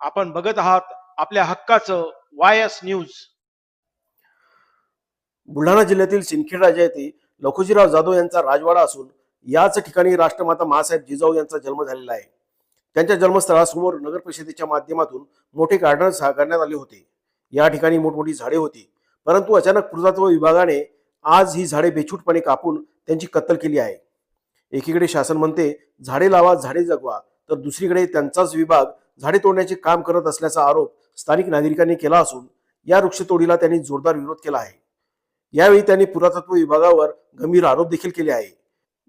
आपण बघत आहात आपल्या हक्काचं वाय एस न्यूज. बुलढाणा जिल्ह्यातील सिंदखेड राजा येथे लखुजीराव जाधव यांचा राजवाडा असून याच ठिकाणी राष्ट्रमाता महासाहेब जिजाऊ यांचा जन्म झालेला आहे. त्यांच्या जन्मस्थळासमोर नगर परिषदेच्या माध्यमातून मोठे गार्डन साकारण्यात आले होते. या ठिकाणी मोठमोठी झाडे होती. परंतु अचानक पुरातत्व विभागाने आज ही झाडे बेछूटपणे कापून त्यांची कत्तल केली आहे. एकीकडे शासन म्हणते झाडे लावा झाडे जगवा. तर दुसरीकडे त्यांचाच विभाग झाडे तोडण्याचे काम करत असल्याचा आरोप स्थानिक नागरिकांनी केला असून या वृक्षतोडीला त्यांनी जोरदार विरोध केला आहे. यावेळी त्यांनी पुरातत्व विभागावर गंभीर आरोप देखील केले आहे.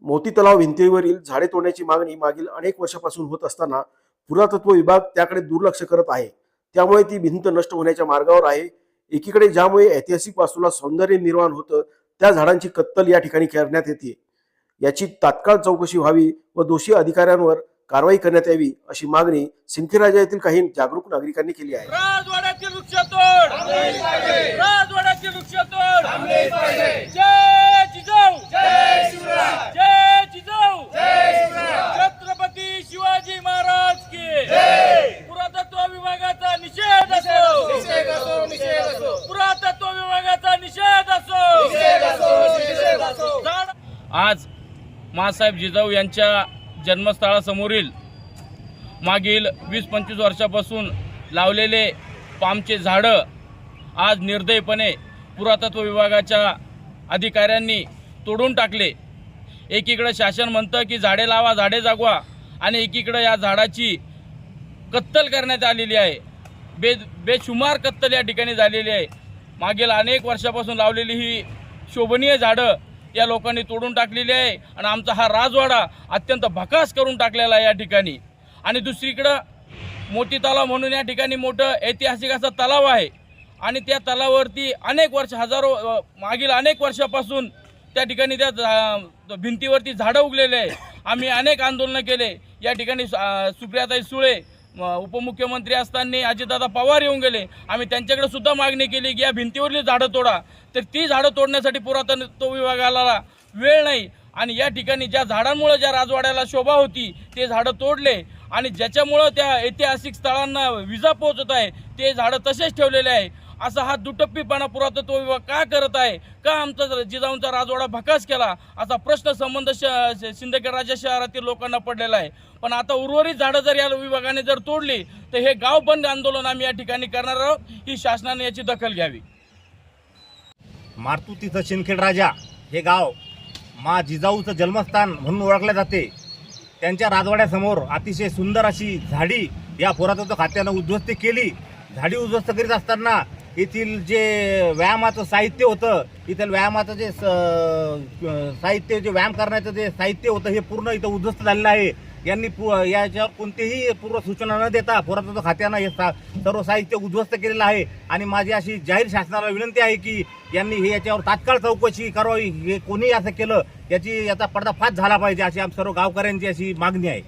मोती तलाव भिंतीवरील झाडे तोडण्याची मागणी मागील अनेक वर्षापासून होत असताना पुरातत्व विभाग त्याकडे दुर्लक्ष करत आहे. त्यामुळे ती भिंत नष्ट होण्याच्या मार्गावर आहे. एकीकडे ज्यामुळे ऐतिहासिक वास्तूला सौंदर्य निर्माण होतं त्या झाडांची कत्तल या ठिकाणी करण्यात येते. याची तात्काळ चौकशी व्हावी व दोषी अधिकाऱ्यांवर कारवाई करण्यात यावी अशी मागणी सिंदखेडराजा येथील काही जागरूक नागरिकांनी केली आहे. छत्रपती शिवाजी महाराज की पुरातत्व विभागाचा निषेध असो! पुरातत्व विभागाचा निषेध असो! झाड- आज मासाहेब जिजाऊ यांच्या जन्मस्थळासमोरील मागील वीस पंचवीस वर्षापासून लावलेले पामचे झाडं आज निर्दयपणे पुरातत्व विभागाच्या अधिकाऱ्यांनी तोडून टाकले. एकीकडं शासन म्हणतं की झाडे लावा झाडे जागवा आणि एकीकडं या झाडाची कत्तल करण्यात आलेली आहे. बे बेशुमार कत्तल या ठिकाणी झालेली आहे. मागील अनेक वर्षापासून लावलेली ही शोभनीय झाडं या लोकांनी तोडून टाकलेली आहे. आणि आमचा हा राजवाडा अत्यंत भकास करून टाकलेला आहे या ठिकाणी. आणि दुसरीकडं मोती तलाव म्हणून या ठिकाणी मोठं ऐतिहासिक असा तलाव आहे. आणि त्या तलावावरती अनेक वर्ष हजारो मागील अनेक वर्षापासून त्या ठिकाणी त्या झा- भिंतीवरती झाडं उगलेले आहे. आम्ही अनेक आंदोलनं केले. या ठिकाणी सुप्रियाताई सुळे उपमुख्यमंत्री असताना अजितदादा पवार येऊन गेले. आम्ही त्यांच्याकडे सुद्धा मागणी केली की या भिंतीवरली झाडं तोडा. तर ती झाडं तोडण्यासाठी पुरातत्व विभागाला वेळ नाही. आणि या ठिकाणी ज्या झाडांमुळे ज्या राजवाड्याला शोभा होती ते झाडं तोडले. आणि ज्याच्यामुळं त्या ऐतिहासिक स्थळांना विजा पोहोचत आहे ते झाडं तसेच ठेवलेले आहे. असा हा दुटप्पीपणा पुरातत्व विभाग का करत आहे? का आमचा जिजाऊंचा राजवाडा भकास केला? असा प्रश्न संबंध श- सिंदखेड राजा शहरातील लोकांना पडलेला आहे. पण आता उर्वरित झाडं जर या विभागाने जर तोडली तर हे गाव बंद आंदोलन आम्ही या ठिकाणी करणार आहोत. ही शासनाने याची दखल घ्यावी. मारतुतीचं शिंदखेड राजा हे गाव मा जिजाऊचं जन्मस्थान म्हणून ओळखले जाते. त्यांच्या राजवाड्यासमोर अतिशय सुंदर अशी झाडी या पुरातत्व खात्यानं उद्ध्वस्त केली. झाडी उद्ध्वस्त करीत असताना येथील जे व्यायामाचं साहित्य होतं इथं व्यायामाचं जे स- साहित्य जे व्यायाम करण्याचं जे साहित्य होतं हे पूर्ण इथं उद्ध्वस्त झालेलं आहे. यांनी पु याच्यावर कोणतीही पूर्व सूचना न देता पुरातत्व खात्यानं हे सा सर्व साहित्य उद्ध्वस्त केलेलं आहे. आणि माझी अशी जाहीर शासनाला विनंती आहे की यांनी हे याच्यावर तात्काळ चौकशी करावी. हे कोणी असं केलं याची याचा पडदाफाश झाला पाहिजे अशी आम सर्व गावकऱ्यांची अशी मागणी आहे.